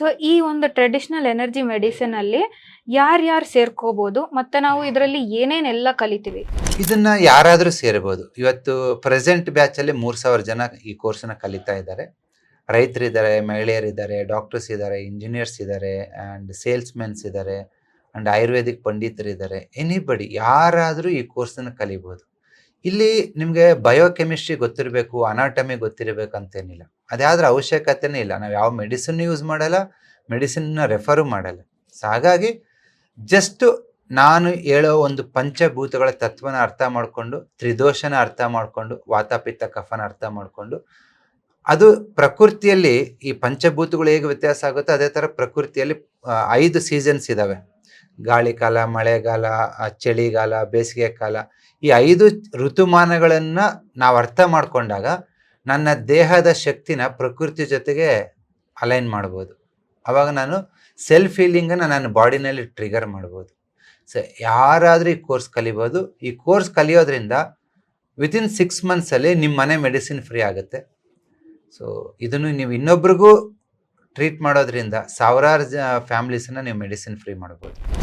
So ಈ ಒಂದು traditional energy medicine ಅಲ್ಲಿ ಯಾರ್ಯಾರು ಸೇರ್ಕೋಬಹುದು ಮತ್ತೆ ನಾವು ಇದರಲ್ಲಿ ಏನೇನೆಲ್ಲ ಕಲಿತೀವಿ? ಇದನ್ನ ಯಾರಾದರೂ ಸೇರಬಹುದು ಇವತ್ತು ಪ್ರೆಸೆಂಟ್ ಬ್ಯಾಚ್ ಅಲ್ಲಿ ಮೂರ್ ಸಾವಿರ ಜನ ಈ ಕೋರ್ಸನ್ನ ಕಲಿತಾ ಇದ್ದಾರೆ. ರೈತರಿದ್ದಾರೆ ಮಹಿಳೆಯರಿದ್ದಾರೆ ಡಾಕ್ಟರ್ಸ್ ಇದ್ದಾರೆ ಇಂಜಿನಿಯರ್ಸ್ ಇದ್ದಾರೆ ಸೇಲ್ಸ್ ಮೆನ್ಸ್ ಇದ್ದಾರೆ ಅಂಡ್ ಆಯುರ್ವೇದಿಕ್ ಪಂಡಿತರಿದ್ದಾರೆ ಎನಿಬಡಿ ಯಾರಾದರೂ ಈ ಕೋರ್ಸನ್ನು ಕಲಿಬೋದು. ಇಲ್ಲಿ ನಿಮಗೆ ಬಯೋಕೆಮಿಸ್ಟ್ರಿ ಗೊತ್ತಿರಬೇಕು ಅನಾಟಮಿ ಗೊತ್ತಿರಬೇಕು ಅಂತೇನಿಲ್ಲ ಅದ್ಯಾವ್ದ್ರ ಅವಶ್ಯಕತೆನೇ ಇಲ್ಲ. ನಾವು ಯಾವ ಮೆಡಿಸಿನ್ ಯೂಸ್ ಮಾಡಲ್ಲ ಮೆಡಿಸಿನ್ನ ರೆಫರು ಮಾಡಲ್ಲ. ಸೊ ಹಾಗಾಗಿ ಜಸ್ಟ್ ನಾನು ಹೇಳೋ ಒಂದು ಪಂಚಭೂತಗಳ ತತ್ವನ ಅರ್ಥ ಮಾಡಿಕೊಂಡು, ತ್ರಿದೋಷನ ಅರ್ಥ ಮಾಡಿಕೊಂಡು ವಾತಾಪಿತ್ತ ಕಫನ ಅರ್ಥ ಮಾಡಿಕೊಂಡು, ಅದು ಪ್ರಕೃತಿಯಲ್ಲಿ ಈ ಪಂಚಭೂತಗಳು ಹೇಗೆ ವ್ಯತ್ಯಾಸ ಆಗುತ್ತೋ ಅದೇ ಥರ ಪ್ರಕೃತಿಯಲ್ಲಿ ಐದು ಸೀಸನ್ಸ್ ಇದ್ದಾವೆ ಗಾಳಿಕಾಲ ಮಳೆಗಾಲ ಆ, ಚಳಿಗಾಲ ಬೇಸಿಗೆ ಕಾಲ ಈ ಐದು ಋತುಮಾನಗಳನ್ನು ನಾವು ಅರ್ಥ ಮಾಡಿಕೊಂಡಾಗ ನನ್ನ ದೇಹದ ಶಕ್ತಿನ ಪ್ರಕೃತಿ ಜೊತೆಗೆ ಅಲೈನ್ ಮಾಡ್ಬೋದು. ಅವಾಗ ನಾನು ಸೆಲ್ಫ್ ಹೀಲಿಂಗನ್ನು ನನ್ನ ಬಾಡಿನಲ್ಲಿ ಟ್ರಿಗರ್ ಮಾಡ್ಬೋದು. ಸೊ ಯಾರಾದರೂ ಈ ಕೋರ್ಸ್ ಕಲಿಬೋದು. ಈ ಕೋರ್ಸ್ ಕಲಿಯೋದ್ರಿಂದ ವಿತಿನ್ ಸಿಕ್ಸ್ ಮಂತ್ಸಲ್ಲಿ ನಿಮ್ಮ ಮನೆ ಮೆಡಿಸಿನ್ ಫ್ರೀ ಆಗುತ್ತೆ. ಸೊ ಇದನ್ನು ನೀವು ಇನ್ನೊಬ್ರಿಗೂ ಟ್ರೀಟ್ ಮಾಡೋದ್ರಿಂದ ಸಾವಿರಾರು ಜ ಫ್ಯಾಮ್ಲೀಸನ್ನ ನೀವು ಮೆಡಿಸಿನ್ ಫ್ರೀ ಮಾಡ್ಬೋದು.